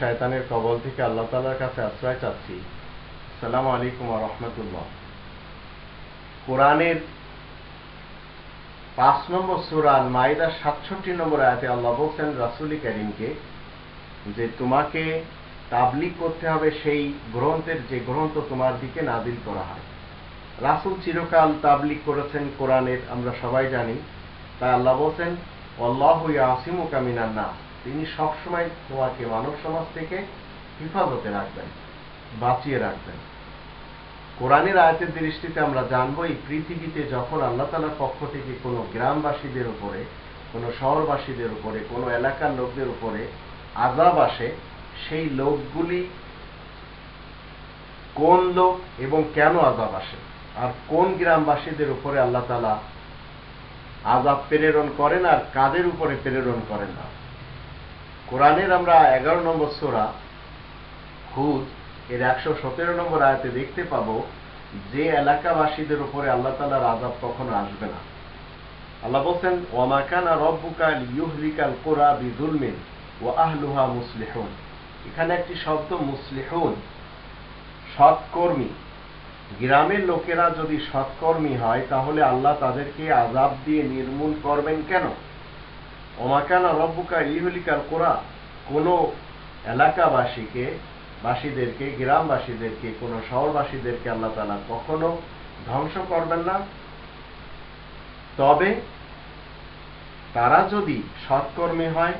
শয়তানের কবল থেকে আল্লাহ তালার কাছে আশ্রয় চাচ্ছি। সালাম আলাইকুম রহমতুল্লাহ। কোরআনের পাঁচ নম্বর সুরান সাতষট্টি নম্বর আয়াতে আল্লাহ বলছেন, রাসুলি করিমকে যে তোমাকে তাবলিক করতে হবে, সেই গ্রন্থের যে গ্রন্থ তোমার দিকে নাজিল করা হয়। রাসুল চিরকাল তাবলিক করেছেন কোরআনের, আমরা সবাই জানি। তাই আল্লাহ বলছেন অল্লাহ আসিমু কামিনার না তিনি সবসময় তোমাকে মানব সমাজ থেকে হিফাজতে রাখবেন, বাঁচিয়ে রাখবেন। কোরআনের আয়াতের দৃষ্টিতে আমরা জানব, এই পৃথিবীতে যখন আল্লাহ তালার পক্ষ থেকে কোনো গ্রামবাসীদের উপরে, কোনো শহরবাসীদের উপরে, কোনো এলাকার লোকদের উপরে আজাব আসে, সেই লোকগুলি কোন লোক এবং কেন আজাব আসে? আর কোন গ্রামবাসীদের উপরে আল্লাহ তালা আজাব প্রেরণ করেন আর কাদের উপরে প্রেরণ করেন না? কোরআনের আমরা এগারো নম্বর সোরা হুদ এর একশো সতেরো নম্বর আয়াতে দেখতে পাবো যে এলাকাবাসীদের উপরে আল্লাহ তালার আজাব কখনো আসবে না। আল্লাহ বলছেন ওয়ামাকানা রব্বুকাল ইউহলিকাল কোরা বিজুলমিন ও আহলুহা মুসলিহুন। এখানে একটি শব্দ, মুসলিহুন, সৎকর্মী। গ্রামের লোকেরা যদি সৎকর্মী হয়, তাহলে আল্লাহ তাদেরকে আজাব দিয়ে নির্মূল করবেন কেন? ওমাকানা রব্বুকা ইহুলিকার কোরা কোনো এলাকাবাসীকে, বাসীদেরকে, গ্রামবাসীদেরকে, কোনো শহরবাসীদেরকে আল্লাহ তালা কখনো ধ্বংস করবেন না। তবে তারা যদি সৎকর্মী হয়,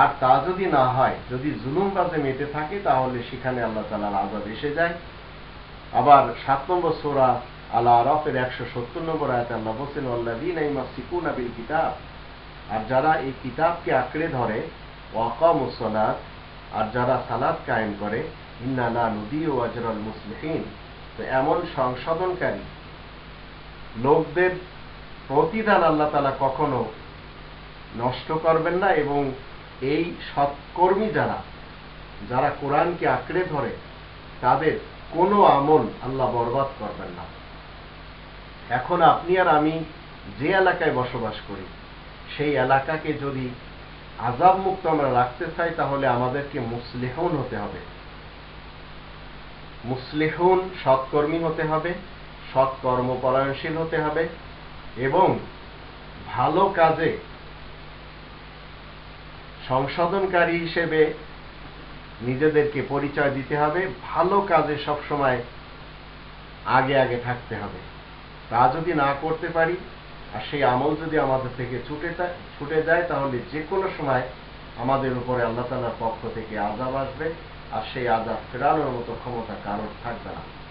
আর তা যদি না হয়, যদি জুলুম বাজে মেতে থাকে, তাহলে সেখানে আল্লাহ তালার আজাদ এসে যায়। আবার সাত নম্বর সোরা আল্লাহ আরফের একশো সত্তর নম্বর আয়াত আল্লাহ বলছেন আল্লাদিন ইমা সিকুন আবিল কিতাব। আর যারা এই কিতাবকে আঁকড়ে ধরে ওয়াকাম সালাত, আর যারা সালাদ কায়েম করে ইন্নালা নদী ও আজরাল মুসলিহীন। তো এমন সংশোধনকারী লোকদের প্রতিদান আল্লাহ তালা কখনো নষ্ট করবেন না এবং এই সৎকর্মী যারা যারা কোরআনকে আঁকড়ে ধরে, তাদের কোনো আমল আল্লাহ বরবাদ করবেন না। এখন আপনি আর আমি যে এলাকায় বসবাস করি সেই এলাকাকে যদি আজাব মুক্ত আমরা রাখতে চাই, তাহলে আমাদেরকে মুসলেহন হতে হবে। মুসলেহন সৎকর্মী হতে হবে সৎ কর্মপরায়ণশীল হতে হবে এবং ভালো কাজে সংশোধনকারী হিসেবে নিজেদেরকে পরিচয় দিতে হবে, ভালো কাজে সবসময় আগে আগে থাকতে হবে। তা যদি না করতে পারি আর সেই আমল যদি আমাদের থেকে ছুটে ছুটে যায়, তাহলে যে কোনো সময় আমাদের উপরে আল্লাহ তালার পক্ষ থেকে আজাব আসবে, আর সেই আজাব ফেরানোর মতো ক্ষমতা কারোর থাকবে না।